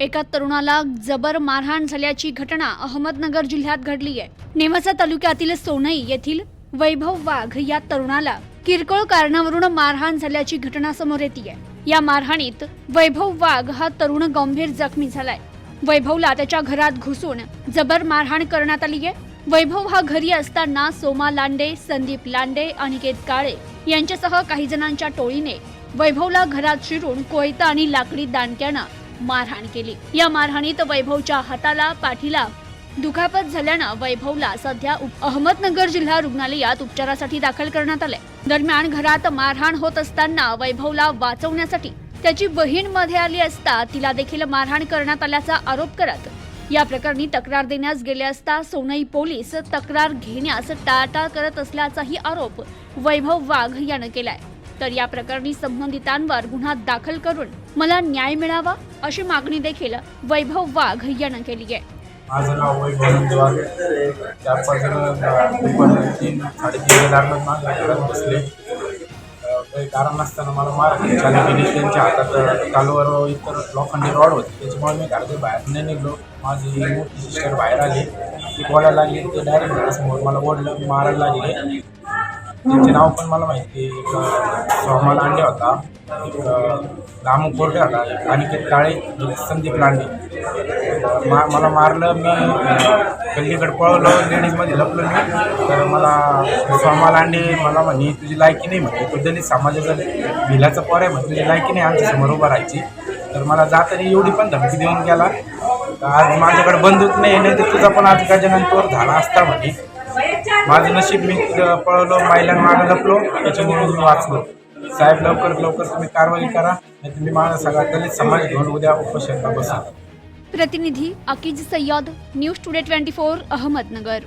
एका तरुणाला जबर मारहाण झाल्याची घटना अहमदनगर जिल्ह्यात घडली आहे. नेवासा तालुक्यातील सोनई येथील वैभव वाघ या तरुणाला किरकोळ कारणावरून मारहाण झाल्याची घटना समोर येते या मारहाणीत वैभव वाघ हा तरुण गंभीर जखमी झालाय. वैभवला त्याच्या घरात घुसून जबर मारहाण करण्यात आली आहे. वैभव हा घरी असताना सोमा लांडे संदीप लांडे अनिकेत काळे यांच्यासह काही जणांच्या टोळीने वैभवला घरात शिरून कोयता आणि लाकडी दांडक्यानं मारहाण केली. या मारहाणीत वैभवच्या हाताला पाठीला दुखापत झाल्यानं वैभवला सध्या उप- अहमदनगर जिल्हा रुग्णालयात उपचारासाठी दाखल करण्यात आले दरम्यान घरात मारहाण होत असताना वैभवला वाचवण्यासाठी त्याची बहीणमध्ये आली असता तिला देखील मारहाण करण्यात आल्याचा आरोप करत या प्रकरणी तक्रार देण्यास गेले असता सोनई पोलीस तक्रार घेण्यास टाळाटाळ करत असल्याचाही आरोप वैभव वाघ यानं केलाय. तर या प्रकरणी संबंधितांवर गुन्हा दाखल करून मला न्याय मिळावा अशी मागणी देखील वैभव वाघ यानं केली आहे. माझं नाव वैभव नंदवार चार पाच जण तीन साडेतीन दरम्यान माझ्या घरात बसले. काही कारण नसताना मला मार चालू केली त्यांच्या हातात कालवर इतर लोखंडी रॉड होते. त्याच्यामुळे मी घराच्या बाहेर नाही निघलो. माझी मोठी सिस्टर बाहेर आली. ती बोलायला लागली ते डायरेक्ट घरासमोर मला ओढलं मारायला लागले. त्यांचे नाव पण मला माहिती एक सोमा लांडे होता. एक दामू कोरडे होता. अनिकेत काळे एक संदीप लांडे. मा मला मारलं मी गल्लीकडे पळवलं लेडीजमध्ये लपलं मी. तर मला सोमा लांडे मला म्हणे तुझी लायकी नाही म्हणे. तू दलित समाजाचा भिलाचं पोर आहे म्हणे. तुझी लायकी नाही. आमच्यासमोर उभं राहायची. तर मला जाताना एवढी पण धमकी देऊन गेला. आज माझ्याकडे बंदूक नाही नाही तर तुझा पण आज गजानंतर झाला असता म्हणे. माझं नशीब मी पळवलो महिलांना मागं लपलो त्याच्यामुळे मी वाचलो. साहेब लवकर लवकर तुम्ही कारवाई करा नाही तुम्ही माझा सगळा दलित समाज घेऊन उद्या उपोषणला बसा प्रतिनिधी Akeej Sayyad news today twenty four Ahmednagar.